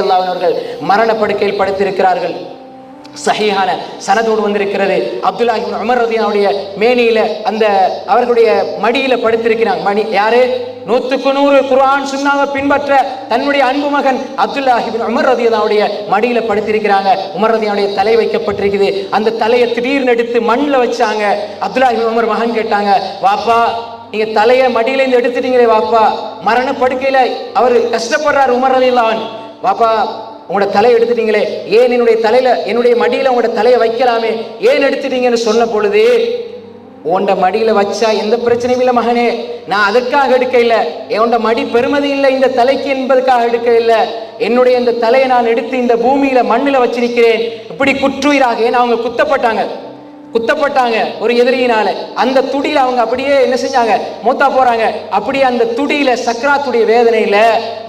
அவர்கள் மரணப்படுக்கையில் படுத்திருக்கிறார்கள். சஹீஹான சனதோடு வந்திருக்கிறது. அப்துல்லாஹி உமர் ரதியாவுடைய மேனியில அந்த அவர்களுடைய மடியில படுத்திருக்கிறாங்க. மணி யாரு? நூத்துக்கு நூறு குரான் சுன்னாவை பின்பற்ற தன்னுடைய அன்பு மகன் அப்துல்லாஹி இப்னு உமர் மடியில படுத்திருக்கிறாங்க. உமர் ரதியாவுடைய தலை வைக்கப்பட்டிருக்குது. அந்த தலையை திடீர்னு எடுத்து மண்ணில் வச்சாங்க. அப்துல்லாஹி உமர் மகன் கேட்டாங்க வாப்பா நீங்க தலையை மடியில இருந்து எடுத்துட்டீங்களே வாப்பா. மரண படுக்கையில அவர் கஷ்டப்படுறார் உமர் அலி பாப்பா உங்களோட தலையை எடுத்துட்டீங்களே. ஏன் என்னுடைய தலையில என்னுடைய மடியில உங்களோட தலையை வைக்கலாமே? ஏன் எடுத்துட்டீங்கன்னு சொன்ன பொழுது உன்ட மடியில வச்சா எந்த பிரச்சனையும் இல்லை மகனே. நான் அதற்காக எடுக்க இல்லை. உன்ட மடி பெருமதி இல்லை இந்த தலைக்கு என்பதற்காக எடுக்க இல்லை. என்னுடைய இந்த தலையை நான் எடுத்து இந்த பூமியில மண்ணில் வச்சிருக்கிறேன். இப்படி குற்றுயிராக ஏன்னா அவங்க குத்தப்பட்டாங்க? குத்தப்பட்டாங்க ஒரு எதிரியினால. அந்த துடியில அவங்க அப்படியே என்ன செஞ்சாங்க? மூத்தா போறாங்க. அப்படியே அந்த துடியில சக்கராத்துடைய வேதனையில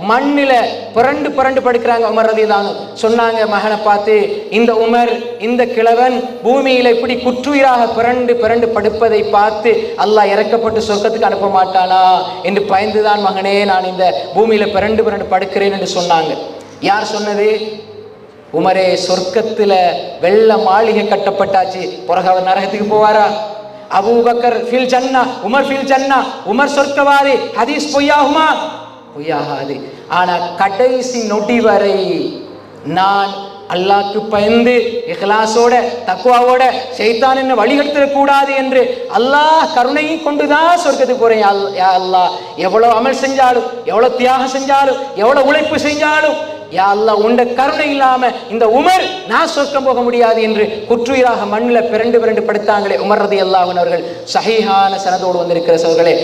மண்ணில புரண்டு புரண்டு படுக்கிறாங்க உமர் ரதிதான் சொன்னாங்க மகனை பார்த்து இந்த உமர் இந்த கிழவன் பூமியில இப்படி குற்றுயிராக புரண்டு புரண்டு படுப்பதை பார்த்து அல்லாஹ் இறக்கப்பட்டு சொர்க்கத்துக்கு அனுப்ப மாட்டானா? என்று பயந்துதான் மகனே நான் இந்த பூமியில புரண்டு புரண்டு படுக்கிறேன் என்று சொன்னாங்க. யார் சொன்னது? உமரே சொர்க்கத்துல வெள்ள மாளிகை கட்டப்பட்டாச்சு. பிறகு அவர் நரகத்துக்கு போவாரா? அபூபக்கர் ஃபில் ஜன்னா உமர் ஃபில் ஜன்னா உமர் சொர்க்கவாதி ஹதீஸ் பொய்யாகுமா? பொய்யாகாது. ஆனா கடைசி நொடி வரை நான் அல்லாக்கு பயந்து இஹ்லாஸோட தக்குவாவோட ஷைத்தான் என்ன வழிகெடுத்துடக்கூடாது என்று அல்லாஹ் கருணையை கொண்டுதான் சொர்க்கத்துக்கு போறேன். அல்- அல்லாஹ் எவ்வளவு அமல் செஞ்சாலும் எவ்வளவு தியாகம் செஞ்சாலும் எவ்வளவு உழைப்பு செஞ்சாலும் யா அல்லாஹ் உண்ட கருணை இல்லாம இந்த உமர் நான் சொர்க்கம் போக முடியாது என்று குற்றுயிராக மண்ணில் பிறண்டு பிறண்டு படுத்தாங்களே உமர் ரதி அல்லாஹன் அவர்கள். சஹீஹான சனதோடு வந்திருக்கிற சோர்களே